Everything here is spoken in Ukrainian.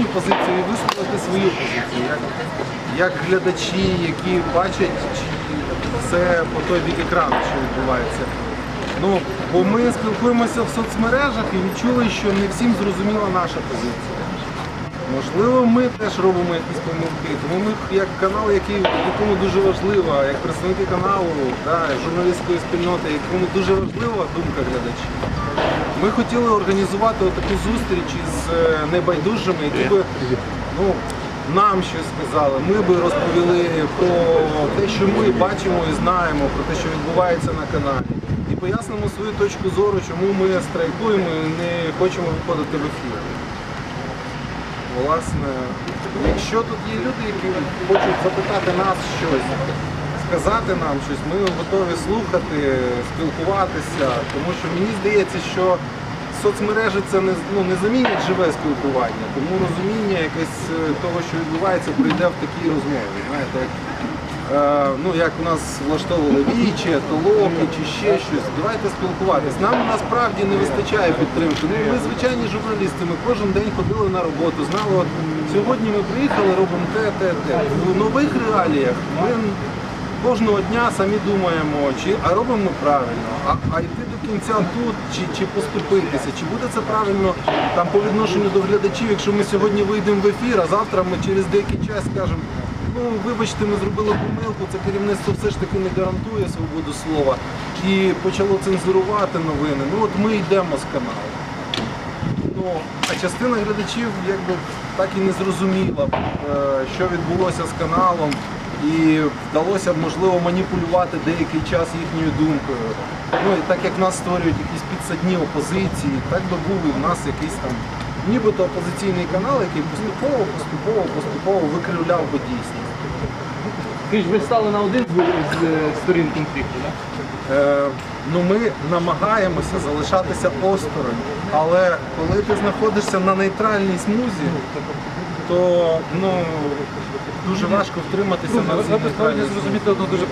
їхню позицію і висловити свою позицію. Як, як глядачі, які бачать все по той бік екрану, що відбувається. Ну, бо ми спілкуємося в соцмережах і відчули, що не всім зрозуміла наша позиція. Можливо, ми теж робимо якісь помилки, тому ми як канал, який якому дуже важлива, як представники каналу, да, журналістської спільноти, якому дуже важлива думка глядачів. Ми хотіли організувати таку зустріч із е, небайдужими, які би ну, нам щось сказали. Ми би розповіли про те, що ми бачимо і знаємо, про те, що відбувається на каналі. І пояснимо свою точку зору, чому ми страйкуємо і не хочемо виходити в ефір. Власне, якщо тут є люди, які хочуть запитати нас щось, сказати нам щось, ми готові слухати, спілкуватися, тому що мені здається, що соцмережі це не, ну, не замінять живе спілкування, тому розуміння якесь е, того, що відбувається, прийде в такій розмові. Знаєте, ну, як у нас влаштовували вічі, толоки чи ще щось. Давайте спілкуватись. Нам насправді не вистачає підтримки. Ну, ми звичайні журналісти, ми кожен день ходили на роботу, знали, от сьогодні ми приїхали, робимо те, те, те. В нових реаліях ми кожного дня самі думаємо, чи а робимо правильно, а, а йти до кінця тут, чи, чи поступитися, чи буде це правильно там по відношенню до глядачів, якщо ми сьогодні вийдемо в ефір, а завтра ми через деякий час скажемо. Ну, вибачте, ми зробили помилку, це керівництво все ж таки не гарантує свободу слова і почало цензурувати новини. Ну от ми йдемо з каналу. Ну, а частина глядачів якби так і не зрозуміла, е, що відбулося з каналом, і вдалося можливо, маніпулювати деякий час їхньою думкою. Ну і так як нас створюють якісь підсадні опозиції, так би був і в нас якийсь там нібито опозиційний канал, який поступово, поступово, поступово викривляв би дійсність. Ви ж ви стали на один з, е, сторін конфлікту, так? Е, ну ми намагаємося залишатися осторонь, але коли ти знаходишся на нейтральній смузі, то ну дуже важко втриматися на цій нейтральній смузі. зрозуміти одну дуже